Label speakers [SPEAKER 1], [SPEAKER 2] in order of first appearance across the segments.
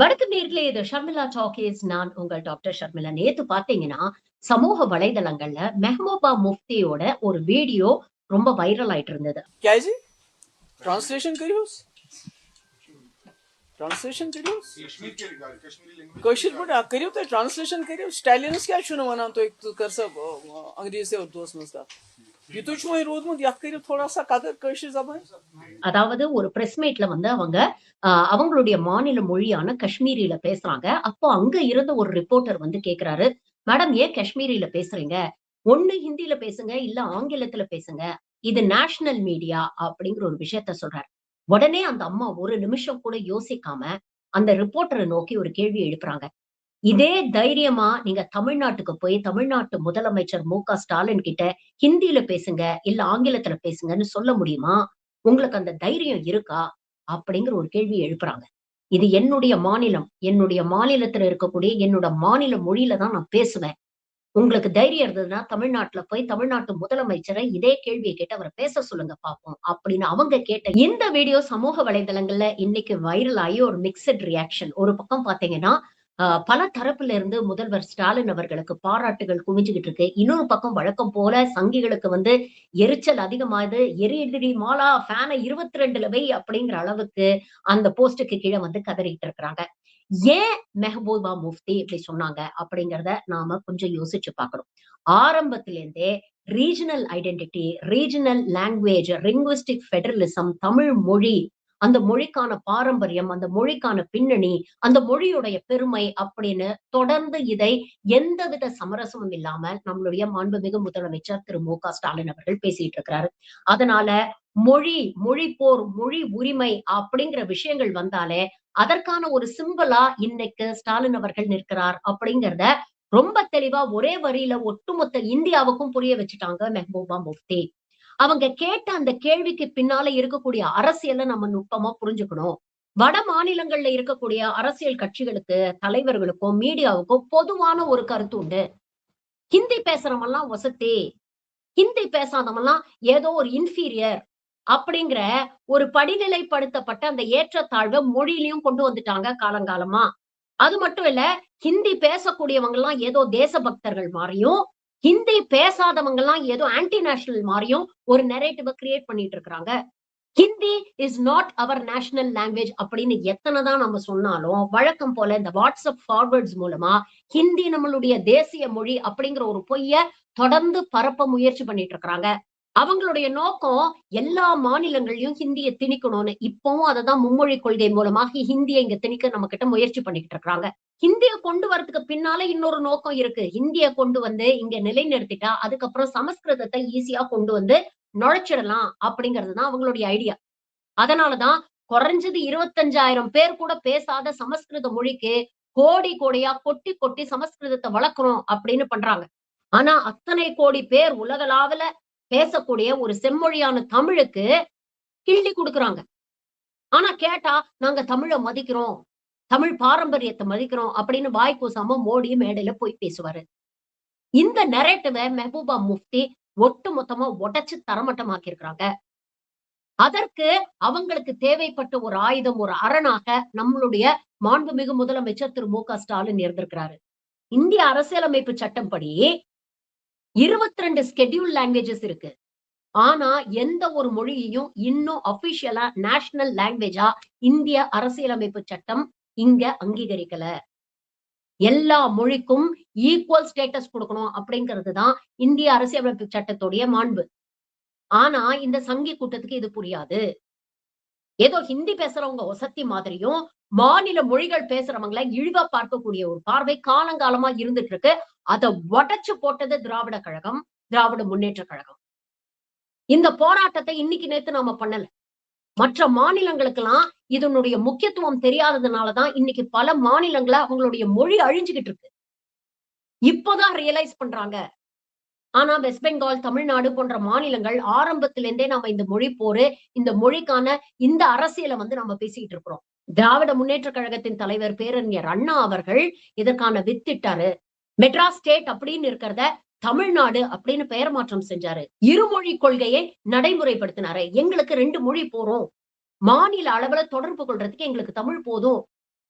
[SPEAKER 1] வணக்கம் நேர்களே இது ஷர்மிளா டாக்கீஸ் நான் உங்கள் டாக்டர் ஷர்மிளா நேத்து பாத்தீங்கன்னா சமூக வலைதளங்கள்ல மெஹபூபா முஃப்தியோட ஒரு வீடியோ ரொம்ப வைரல் ஆயிட்டு இருந்தது
[SPEAKER 2] क्या है जी ट्रांसलेशन करियो ट्रांसलेशन करियो
[SPEAKER 3] कश्मीर के रिगार्ड कश्मीरी लैंग्वेज
[SPEAKER 2] कशिर पट करियो तो ट्रांसलेशन करियो स्टालियंस क्या छुन वनान तो एक तो कर सब अंग्रेजी से उर्दू में का
[SPEAKER 1] அதாவது ஒரு பிரஸ் மீட்ல வந்து அவங்க அவங்களுடைய மாநில மொழியான காஷ்மீரில பேசுறாங்க. அப்போ அங்க இருந்த ஒரு ரிப்போர்ட்டர் வந்து கேக்குறாரு மேடம் ஏன் காஷ்மீரில பேசுறீங்க? ஒண்ணு ஹிந்தியில பேசுங்க இல்ல ஆங்கிலத்துல பேசுங்க. இது நேஷனல் மீடியா அப்படிங்கிற ஒரு விஷயத்த சொல்றாரு. உடனே அந்த அம்மா ஒரு நிமிஷம் கூட யோசிக்காம அந்த ரிப்போர்ட்டரை நோக்கி ஒரு கேள்வி எழுப்புறாங்க. இதே தைரியமா நீங்க தமிழ்நாட்டுக்கு போய் தமிழ்நாட்டு முதலமைச்சர் மு க ஸ்டாலின் கிட்ட ஹிந்தியில பேசுங்க இல்ல ஆங்கிலத்துல பேசுங்கன்னு சொல்ல முடியுமா? உங்களுக்கு அந்த தைரியம் இருக்கா? அப்படிங்கிற ஒரு கேள்வி எழுப்புறாங்க. இது என்னுடைய மாநிலம். என்னுடைய மாநிலத்துல இருக்கக்கூடிய என்னோட மாநில மொழியில தான் நான் பேசுவேன். உங்களுக்கு தைரியம் இருந்ததுன்னா தமிழ்நாட்டுல போய் தமிழ்நாட்டு முதலமைச்சரை இதே கேள்வியை கேட்டு அவரை பேச சொல்லுங்க பார்ப்போம் அப்படின்னு அவங்க கேட்ட இந்த வீடியோ சமூக வலைதளங்கள்ல இன்னைக்கு வைரல் ஆகி ஒரு மிக்சட் ரியாக்ஷன் ஒரு பக்கம் பாத்தீங்கன்னா பல தரப்புல இருந்து முதல்வர் ஸ்டாலின் அவர்களுக்கு பாராட்டுகள் குவிஞ்சுகிட்டு இருக்கு. இன்னொரு பக்கம் வழக்கம் போல சங்கிகளுக்கு வந்து எரிச்சல் அதிகமாயிது எரி எரி மாலா ஃபேனை இருபத்தி ரெண்டுல வை அப்படிங்கிற அளவுக்கு அந்த போஸ்டுக்கு கீழே வந்து கதறிட்டு இருக்கிறாங்க. ஏன் மெஹபூபா முஃப்தி இப்படி சொன்னாங்க அப்படிங்கிறத நாம கொஞ்சம் யோசிச்சு பார்க்கணும். ஆரம்பத்திலேருந்தே regional identity regional language linguistic federalism Tamil மொழி அந்த மொழிக்கான பாரம்பரியம் அந்த மொழிக்கான பின்னணி அந்த மொழியுடைய பெருமை அப்படின்னு தொடர்ந்து இதை எந்தவித சமரசமும் இல்லாம நம்மளுடைய மாண்புமிகு முதலமைச்சர் திரு மு க ஸ்டாலின் அவர்கள் பேசிட்டு இருக்கிறாரு. அதனால மொழி மொழி போர் மொழி உரிமை அப்படிங்கிற விஷயங்கள் வந்தாலே அதற்கான ஒரு சிம்பிளா இன்னைக்கு ஸ்டாலின் அவர்கள் நிற்கிறார் அப்படிங்கிறத ரொம்ப தெளிவா ஒரே வரியில ஒட்டுமொத்த இந்தியாவுக்கும் புரிய வச்சுட்டாங்க மெஹபூபா முஃப்தி. அவங்க கேட்ட அந்த கேள்விக்கு பின்னால இருக்கக்கூடிய அரசியலை நம்ம நுட்பமா புரிஞ்சுக்கணும். வட மாநிலங்கள்ல இருக்கக்கூடிய அரசியல் கட்சிகளுக்கு தலைவர்களுக்கும் மீடியாவுக்கும் பொதுவான ஒரு கருத்து உண்டு. ஹிந்தி பேசுறவெல்லாம் வசதி. ஹிந்தி பேசாதவெல்லாம் ஏதோ ஒரு இன்ஃபீரியர் அப்படிங்கிற ஒரு படிநிலைப்படுத்தப்பட்ட அந்த ஏற்றத்தாழ்வை மொழியிலையும் கொண்டு வந்துட்டாங்க காலங்காலமா. அது மட்டும் இல்ல ஹிந்தி பேசக்கூடியவங்க எல்லாம் ஏதோ தேசபக்தர்கள் மாதிரியும் ஹிந்தி பேசாதவங்க எல்லாம் ஏதோ ஆன்டி நேஷனல் மாதிரியும் ஒரு நெரேட்டிவ கிரியேட் பண்ணிட்டு இருக்கிறாங்க. Hindi is not our national language அப்படின்னு எத்தனை தான் நம்ம சொன்னாலும் வழக்கம் போல இந்த வாட்ஸ்அப் ஃபார்வர்ட்ஸ் மூலமா ஹிந்தி நம்மளுடைய தேசிய மொழி அப்படிங்கிற ஒரு பொய்ய தொடர்ந்து பரப்ப முயற்சி பண்ணிட்டு இருக்கிறாங்க. அவங்களுடைய நோக்கம் எல்லா மாநிலங்களையும் ஹிந்தியை திணிக்கணும்னு. இப்பவும் அததான் மும்மொழி கொள்கை மூலமாக ஹிந்தியை இங்க திணிக்க நம்ம கிட்ட முயற்சி பண்ணிக்கிட்டு இருக்காங்க. ஹிந்தியை கொண்டு வரதுக்கு பின்னால இன்னொரு நோக்கம் இருக்கு. ஹிந்தியை கொண்டு வந்து இங்க நிலைநிறுத்திட்டா அதுக்கப்புறம் சமஸ்கிருதத்தை ஈஸியா கொண்டு வந்து நுழைச்சிடலாம் அப்படிங்கிறது தான் அவங்களுடைய ஐடியா அதனாலதான் குறைஞ்சது இருபத்தஞ்சாயிரம் பேர் கூட பேசாத சமஸ்கிருத மொழிக்கு கோடி கோடியா கொட்டி கொட்டி சமஸ்கிருதத்தை வளர்க்கணும் அப்படின்னு பண்றாங்க. ஆனா அத்தனை கோடி பேர் உலகளாவில பேசக்கூடிய ஒரு செம்மொழியான தமிழுக்கு கிள்ளி கொடுக்குறாங்க. ஆனா கேட்டா நாங்க தமிழை மதிக்கிறோம். தமிழ் பாரம்பரியத்தை மதிக்கிறோம். அப்படின்னு வாய் கூசாம மோடி மேடையில போய் பேசுவாரு. இந்த நெரேட்டிவை மெஹபூபா முஃப்தி ஒட்டு மொத்தமா உடைச்சு தரமட்டமாக்கியிருக்கிறாங்க. அதற்கு அவங்களுக்கு தேவைப்பட்ட ஒரு ஆயுதம் ஒரு அரணாக நம்மளுடைய மாண்புமிகு முதலமைச்சர் திரு மு க ஸ்டாலின் இருந்திருக்கிறாரு. இந்திய அரசியலமைப்பு சட்டம்படி இருபத்தி ரெண்டு ஸ்கெடியூல் லாங்குவேஜஸ் இருக்கு. ஆனா எந்த ஒரு மொழியையும் இன்னும் அபிஷியலா நேஷனல் லாங்குவேஜா இந்திய அரசியலமைப்பு சட்டம் இங்க அங்கீகரிக்கல. எல்லா மொழிக்கும் ஈக்குவல் ஸ்டேட்டஸ் கொடுக்கணும் அப்படிங்கிறது தான் இந்திய அரசியலமைப்பு சட்டத்துடைய மாண்பு. ஆனா இந்த சங்கி கூட்டத்துக்கு இது புரியாது. ஏதோ ஹிந்தி பேசுறவங்க ஒசத்தி மாதிரியும் மாநில மொழிகள் பேசுறவங்களை இழிவா பார்க்கக்கூடிய ஒரு பார்வை காலங்காலமா இருந்துட்டு இருக்கு அதை உடைச்சு போட்டது திராவிட கழகம் திராவிட முன்னேற்ற கழகம். இந்த போராட்டத்தை இன்னைக்கு நேத்து நாம பண்ணல. மற்ற மாநிலங்களுக்கெல்லாம் இதனுடைய முக்கியத்துவம் தெரியாததுனாலதான் இன்னைக்கு பல மாநிலங்கள அவங்களுடைய மொழி அழிஞ்சுகிட்டு இருக்கு இப்போதான் ரியலைஸ் பண்றாங்க. ஆனா வெஸ்ட் பெங்கால் தமிழ்நாடு போன்ற மாநிலங்கள் ஆரம்பத்திலிருந்தே நம்ம இந்த மொழி போரு இந்த மொழிக்கான இந்த அரசியலை வந்து நம்ம பேசிட்டு இருக்கிறோம் திராவிட முன்னேற்ற கழகத்தின் தலைவர் பேரறிஞர் அண்ணா அவர்கள் இதற்கான வித்திட்டாரு. மெட்ராஸ் ஸ்டேட் அப்படின்னு இருக்கிறத தமிழ்நாடு அப்படின்னு பெயர் மாற்றம் செஞ்சாரு. இருமொழி கொள்கையை நடைமுறைப்படுத்தினாரு. எங்களுக்கு ரெண்டு மொழி போறோம் மாநில அளவுல தொடர்பு கொள்றதுக்கு எங்களுக்கு தமிழ் போதும்.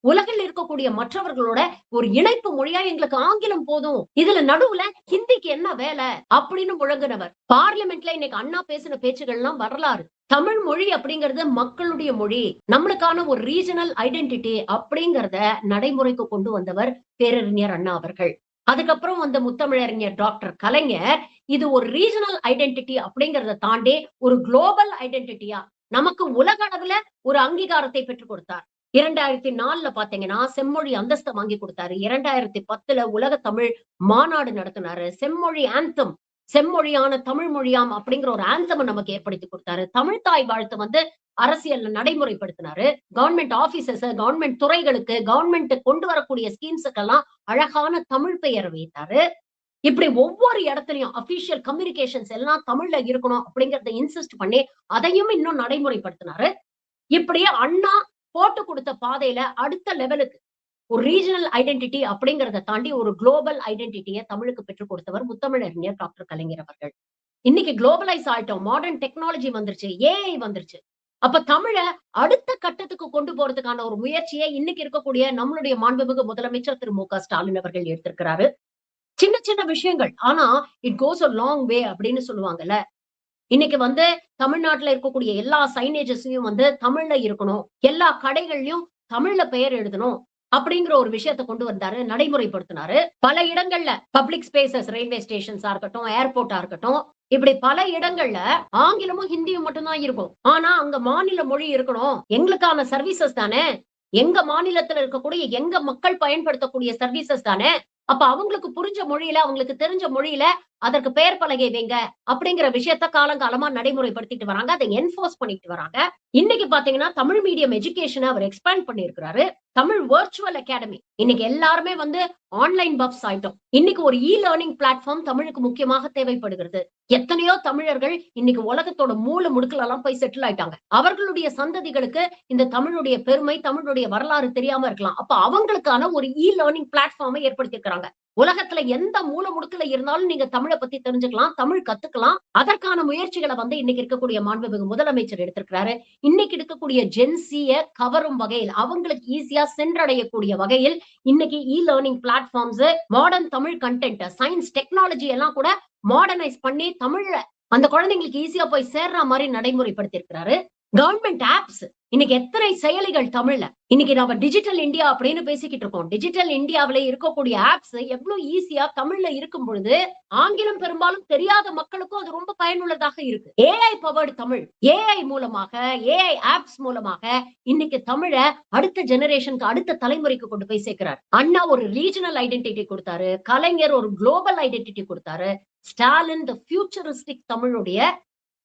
[SPEAKER 1] உலகில் இருக்கக்கூடிய மற்றவர்களோட ஒரு இணைப்பு மொழியா எங்களுக்கு ஆங்கிலம் போதும். இதுல நடுவுல ஹிந்திக்கு என்ன வேலை அப்படின்னு முழங்கினவர். பார்லிமெண்ட்ல இன்னைக்கு அண்ணா பேசின பேச்சுகள்லாம் வரலாறு. தமிழ் மொழி அப்படிங்கறது மக்களுடைய மொழி. நம்மளுக்கான ஒரு ரீஜனல் ஐடென்டிட்டி அப்படிங்கறத நடைமுறைக்கு கொண்டு வந்தவர் பேரறிஞர் அண்ணா அவர்கள். அதுக்கப்புறம் வந்த முத்தமிழறிஞர் டாக்டர் கலைஞர். இது ஒரு ரீஜனல் ஐடென்டிட்டி அப்படிங்கறத தாண்டி ஒரு குளோபல் ஐடென்டிட்டியா நமக்கு உலக அளவுல ஒரு அங்கீகாரத்தை பெற்றுக் கொடுத்தார். இரண்டாயிரத்தி நாலுல பாத்தீங்கன்னா செம்மொழி அந்தஸ்தை வாங்கி கொடுத்தாரு. இரண்டாயிரத்தி பத்துல உலக தமிழ் மாநாடு நடத்தினாரு. செம்மொழி ஆந்தம் செம்மொழியான தமிழ் மொழியாம் அப்படிங்கிற ஒரு ஆந்தம் நமக்கு ஏற்படுத்தி கொடுத்தாரு. தமிழ் தாய் வாழ்த்து வந்து அரசியல்ல நடைமுறைப்படுத்தினாரு. கவர்மெண்ட் ஆபீசர்ஸ் கவர்மெண்ட் துறைகளுக்கு கவர்மெண்ட் கொண்டு வரக்கூடிய ஸ்கீம்ஸுக்கெல்லாம் அழகான தமிழ் பெயர் வைத்தாரு. இப்படி ஒவ்வொரு இடத்துலயும் அபிஷியல் கம்யூனிகேஷன்ஸ் எல்லாம் தமிழ்ல இருக்கணும் அப்படிங்கறத இன்சிஸ்ட் பண்ணி அதையும் இன்னும் நடைமுறைப்படுத்தினாரு. இப்படியே அண்ணா போட்டு கொடுத்த பாதையில அடுத்த லெவலுக்கு ஒரு ரீஜனல் ஐடென்டிட்டி அப்படிங்கிறத தாண்டி ஒரு குளோபல் ஐடென்டிட்டியை தமிழுக்கு பெற்றுக் கொடுத்தவர் முத்தமிழறிஞர் டாக்டர் கலைஞர் அவர்கள். இன்னைக்கு குளோபலைஸ் ஆயிட்டோம். மாடர்ன் டெக்னாலஜி வந்துருச்சு. ஏஐ வந்துருச்சு. அப்ப தமிழ அடுத்த கட்டத்துக்கு கொண்டு போறதுக்கான ஒரு முயற்சியை இன்னைக்கு இருக்கக்கூடிய நம்மளுடைய மாண்புமிகு முதலமைச்சர் திரு மு க ஸ்டாலின் அவர்கள் எடுத்திருக்கிறாரு. சின்ன சின்ன விஷயங்கள். ஆனா it goes a long way அப்படின்னு சொல்லுவாங்கல்ல. இன்னைக்கு வந்து தமிழ்நாட்டுல இருக்கக்கூடிய எல்லா சைனேஜஸையும் வந்து தமிழ்ல இருக்கணும். எல்லா கடைகள்லயும் தமிழ்ல பெயர் எழுதணும் அப்படிங்கிற ஒரு விஷயத்தை கொண்டு வந்தாரு நடைமுறைப்படுத்தினாரு. பல இடங்கள்ல பப்ளிக் ஸ்பேசஸ் ரயில்வே ஸ்டேஷன்ஸா இருக்கட்டும் ஏர்போர்ட்டா இருக்கட்டும் இப்படி பல இடங்கள்ல ஆங்கிலமும் ஹிந்தியும் மட்டும்தான் இருக்கும். ஆனா அங்க மாநில மொழி இருக்கணும். எங்களுக்கான சர்வீசஸ் தானே? எங்க மாநிலத்துல இருக்கக்கூடிய எங்க மக்கள் பயன்படுத்தக்கூடிய சர்வீசஸ் தானே? அப்ப அவங்களுக்கு புரிஞ்ச மொழியில அவங்களுக்கு தெரிஞ்ச மொழியில அதற்கு பெயர் பலகை வைங்க அப்படிங்கிற விஷயத்த காலங்காலமா நடைமுறைப்படுத்திட்டு வராங்க. அதை என்போர்ஸ் பண்ணிட்டு வராங்க. இன்னைக்கு பாத்தீங்கன்னா தமிழ் மீடியம் எஜுகேஷனை அவர் எக்ஸ்பேண்ட் பண்ணியிருக்கிறாரு. தமிழ் வர்ச்சுவல் அகாடமி இன்னைக்கு எல்லாருமே வந்து ஆன்லைன் பப்ஸ் ஆயிட்டோம். இன்னைக்கு ஒரு இ லேர்னிங் பிளாட்ஃபார்ம் தமிழுக்கு முக்கியமாக தேவைப்படுகிறது. எத்தனையோ தமிழர்கள் இன்னைக்கு உலகத்தோட மூல முடுக்கல எல்லாம் போய் செட்டில் ஆயிட்டாங்க. அவர்களுடைய சந்ததிகளுக்கு இந்த தமிழுடைய பெருமை தமிழுடைய வரலாறு தெரியாம இருக்கலாம். அப்ப அவங்களுக்கான ஒரு இ லேர்னிங் பிளாட்ஃபார்மை ஏற்படுத்தி இருக்கிறாங்க உலகத்துல எந்த மூல முடுக்கல இருந்தாலும் நீங்க தமிழை பத்தி தெரிஞ்சுக்கலாம் தமிழ் கத்துக்கலாம். அதற்கான முயற்சிகளை வந்து இன்னைக்கு இருக்கக்கூடிய மாண்புமிகு முதலமைச்சர் எடுத்திருக்கிறாரு. இன்னைக்கு இருக்கக்கூடிய ஜென்சிய கவரும் வகையில் அவங்களுக்கு ஈஸியா சென்றடையக்கூடிய வகையில் இன்னைக்கு e learning platforms modern Tamil content science technology எல்லாம் கூட மாடர்னைஸ் பண்ணி தமிழ்ல அந்த குழந்தைங்களுக்கு ஈஸியா போய் சேர்ற மாதிரி நடைமுறைப்படுத்தி இருக்கிறாரு கவர்மெண்ட் ஆப்ஸ் இன்னைக்கு எத்தனை செயலிகள் தமிழ்ல? இன்னைக்கு நம்ம டிஜிட்டல் இந்தியா அப்படின்னு பேசிக்கிட்டு இருக்கோம். டிஜிட்டல் இந்தியாவில இருக்கக்கூடிய ஆப்ஸ் எவ்வளவு ஈஸியா தமிழ்ல இருக்கும் பொழுது ஆங்கிலம் பெரும்பாலும் தெரியாத மக்களுக்கும் அது ரொம்ப பயனுள்ளதாக இருக்கு. AI powered Tamil. ஏஐ மூலமாக ஏஐ ஆப்ஸ் மூலமாக இன்னைக்கு தமிழ அடுத்த ஜெனரேஷனுக்கு அடுத்த தலைமுறைக்கு கொண்டு போய் சேர்க்கிறார். அண்ணா ஒரு ரீஜனல் ஐடென்டிட்டி கொடுத்தாரு. கலைஞர் ஒரு குளோபல் ஐடென்டிட்டி கொடுத்தாரு. ஸ்டாலின் த ஃபியூச்சரிஸ்டிக் தமிழுடைய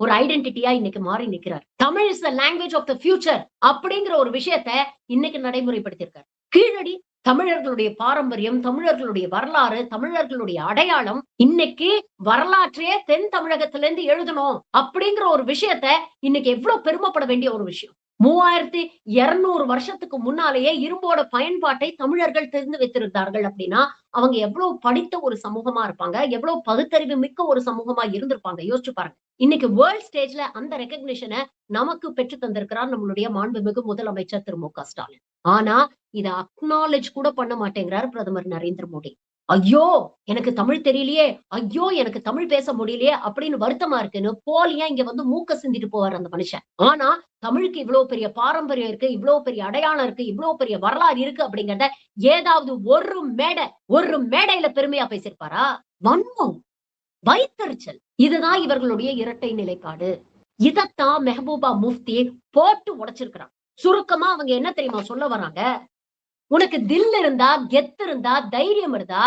[SPEAKER 1] ஒரு ஐடென்டிட்டியா இன்னைக்கு மாறி நிக்கிறார் Tamil is the language of the future அப்படிங்கிற ஒரு விஷயத்த இன்னைக்கு நடைமுறைப்படுத்தியிருக்காரு. கீழடி தமிழர்களுடைய பாரம்பரியம் தமிழர்களுடைய வரலாறு தமிழர்களுடைய அடையாளம் இன்னைக்கு வரலாற்றையே தென் தமிழகத்திலிருந்து எழுதணும் அப்படிங்கிற ஒரு விஷயத்த இன்னைக்கு எவ்வளவு பெருமைப்பட வேண்டிய ஒரு விஷயம். மூவாயிரத்தி இருநூறு வருஷத்துக்கு முன்னாலேயே இரும்போட பயன்பாட்டை தமிழர்கள் தெரிந்து வைத்திருந்தார்கள் அப்படின்னா அவங்க எவ்வளவு படித்த ஒரு சமூகமா இருப்பாங்க எவ்வளவு பகுத்தறிவு மிக்க ஒரு சமூகமா இருந்திருப்பாங்க. யோசிச்சு பாருங்க. இன்னைக்கு வேர்ல்ட் ஸ்டேஜ்ல அந்த ரெக்கக்னிஷனை நமக்கு பெற்று தந்திருக்கிறார் நம்மளுடைய மாண்புமிகு முதலமைச்சர் திரு மு க ஸ்டாலின். ஆனா இதை அக்னாலேஜ் கூட பண்ண மாட்டேங்கிறார் பிரதமர் நரேந்திர மோடி. ஐயோ எனக்கு தமிழ் தெரியலையே ஐயோ எனக்கு தமிழ் பேச முடியலையே அப்படின்னு வருத்தமா இருக்குன்னு போலியா இங்க வந்து மூக்க சிந்திட்டு போவார் அந்த மனுஷன். ஆனா தமிழுக்கு இவ்வளவு பெரிய பாரம்பரியம் இருக்கு இவ்வளவு பெரிய அடையாளம் இருக்கு இவ்வளவு பெரிய வரலாறு இருக்கு அப்படிங்கறத ஏதாவது ஒரு மேடை ஒரு மேடையில பெருமையா பேசியிருப்பாரா? வன்மம் வைத்தறிச்சல். இதுதான் இவர்களுடைய இரட்டை நிலைப்பாடு. இதத்தான் மெஹபூபா முஃப்தி போட்டு உடைச்சிருக்கிறான். சுருக்கமா அவங்க என்ன தெரியுமா சொல்ல வராங்க? உனக்கு தில் இருந்தா கெத்து இருந்தா தைரியம் இருந்தா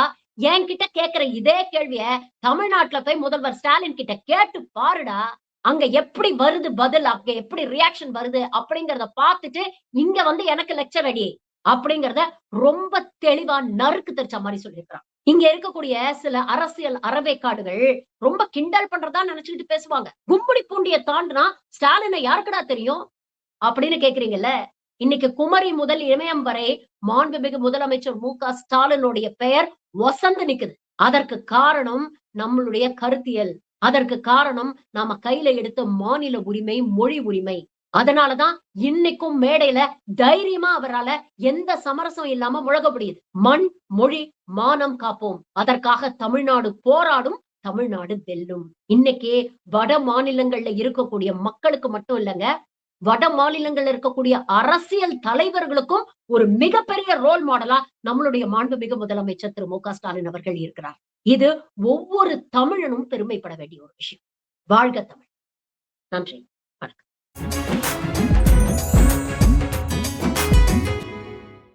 [SPEAKER 1] என்கிட்ட கேக்குற இதே கேள்விய தமிழ்நாட்டுல போய் முதல்வர் ஸ்டாலின் கிட்ட கேட்டு பாருடா. அங்க எப்படி வருது பதில் அங்க எப்படி ரியாக்ஷன் வருது அப்படிங்கறத பாத்துட்டு இங்க வந்து எனக்கு லெக்சர் அடி அப்படிங்கறத ரொம்ப தெளிவா நறுக்கு தெரிச்ச மாதிரி சொல்லியிருக்கிறான். இங்க இருக்கக்கூடிய சில அரசியல் அறவேக்காடுகள் ரொம்ப கிண்டல் பண்றதா நினைச்சுக்கிட்டு பேசுவாங்க. கும்படி பூண்டிய தாண்டினா ஸ்டாலினை யாருக்குடா தெரியும்? அப்படின்னு கேக்குறீங்கல்ல? இன்னைக்கு குமரி முதல் இமயம் வரை மாண்புமிகு முதலமைச்சர் மு க ஸ்டாலினுடைய பெயர் வசந்து நிக்குது. அதற்கு காரணம் நம்மளுடைய கருத்தியல். அதற்கு காரணம் நாம கையில எடுத்த மாநில உரிமை மொழி உரிமை. அதனாலதான் இன்னைக்கும் மேடையில தைரியமா அவரால எந்த சமரசம் இல்லாம முழக முடியுது. மண் மொழி மானம் காப்போம். அதற்காக தமிழ்நாடு போராடும் தமிழ்நாடு வெல்லும். இன்னைக்கு வட மாநிலங்கள்ல இருக்கக்கூடிய மக்களுக்கு மட்டும் இல்லைங்க வட மாநிலங்கள்ல இருக்கக்கூடிய அரசியல் தலைவர்களுக்கும் ஒரு மிகப்பெரிய ரோல் மாடலா நம்மளுடைய மாண்புமிகு முதலமைச்சர் திரு மு க ஸ்டாலின் அவர்கள் இருக்கிறார். இது ஒவ்வொரு தமிழனும் பெருமைப்பட வேண்டிய ஒரு விஷயம். வாழ்க தமிழ். நன்றி.